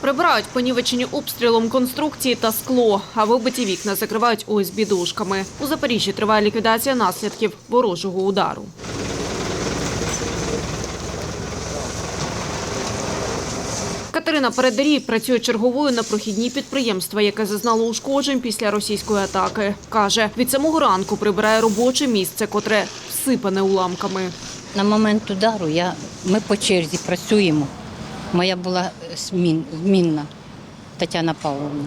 Прибирають понівечені обстрілом конструкції та скло, а вибиті вікна закривають ОСБ дошками. У Запоріжжі триває ліквідація наслідків ворожого удару. Катерина Передарій працює черговою на прохідній підприємства, яке зазнало ушкоджень після російської атаки. Каже, від самого ранку прибирає робоче місце, котре всипане уламками. На момент удару я, ми по черзі працюємо. Моя була змін, змінна Тетяна Павловна.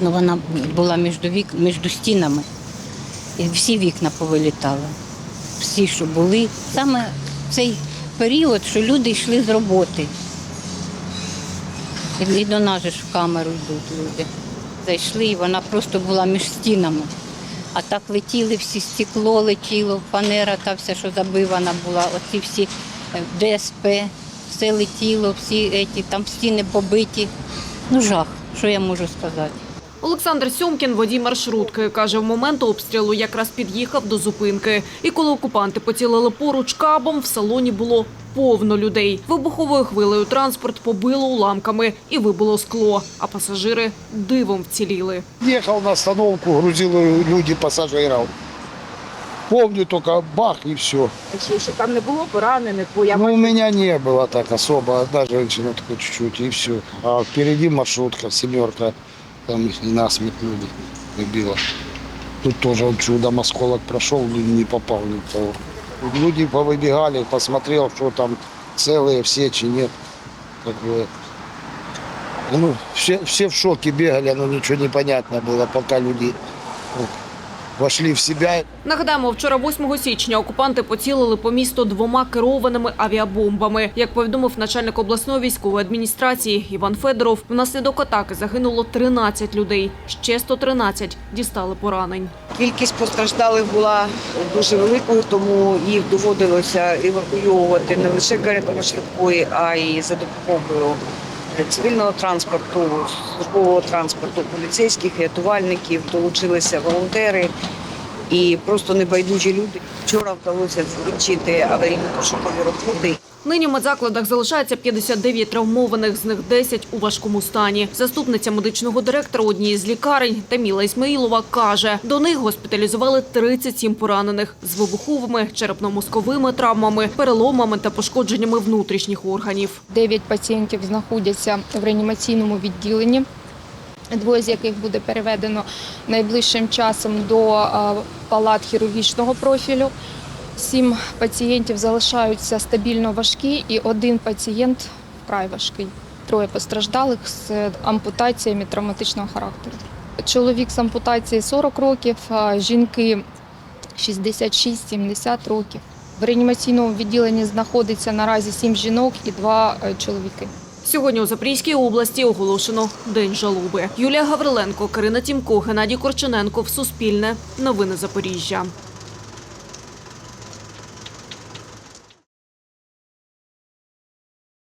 Ну, вона була між, вік, між стінами. І всі вікна повилітали. Всі, що були. Саме цей період, що люди йшли з роботи. І, до нас ж в камеру йдуть люди. Зайшли, і вона просто була між стінами. А так летіли всі стекло, летіло, фанера та все, що забивана була, оці всі е, ДСП, все летіло, всі еті, там стіни побиті. Ну жах, що я можу сказати. Олександр Сьомкін, водій маршрутки, каже, в момент обстрілу якраз під'їхав до зупинки. І коли окупанти поцілили поруч кабом, в салоні було повно людей. Вибуховою хвилею транспорт побило уламками і вибило скло, а пасажири дивом вціліли. Ехал на остановку, грузил люди пассажиров. Помню только бах и все. Що, що там не було поранених, бо я Ну, у меня не было так особо. Одна женщина только чуть-чуть и все. А впереди маршрутка, семерка. Там их и насмерть люди убила. Тут тоже он чудом осколок прошел, но не попал никого. Люди повыбегали, посмотрел, что там целые все, чи нет. Как бы, ну, все, все в шоке бегали, но ничего не понятно было, пока люди ну, вошли в себя. Нагадаємо, вчора 8 січня окупанти поцілили по місту двома керованими авіабомбами. Як повідомив начальник обласної військової адміністрації Іван Федоров, внаслідок атаки загинуло 13 людей. Ще 113 дістали поранень. кількість постраждалих була дуже великою, тому їх доводилося евакуйовувати не лише каретами швидкої, а й за допомогою цивільного транспорту, службового транспорту, поліцейських, рятувальників, долучилися волонтери і просто небайдужі люди. Вчора вдалося закінчити аварійно-пошукові роботи. Нині в медзакладах залишається 59 травмованих, з них 10 у важкому стані. Заступниця медичного директора однієї з лікарень Таміла Ісмаїлова каже, до них госпіталізували 37 поранених з вибуховими, черепно-мозковими травмами, переломами та пошкодженнями внутрішніх органів. Дев'ять пацієнтів знаходяться в реанімаційному відділенні. Двоє з яких буде переведено найближчим часом до палат хірургічного профілю. Сім пацієнтів залишаються стабільно важкі, і один пацієнт вкрай важкий. Троє постраждалих з ампутаціями травматичного характеру. Чоловік з ампутацією 40 років, а жінки 66-70 років. В реанімаційному відділенні знаходиться наразі сім жінок і два е, чоловіки. Сьогодні у Запорізькій області оголошено День жалоби. Юлія Гавриленко, Карина Тімко, Геннадій Корчененко. Суспільне. Новини Запоріжжя.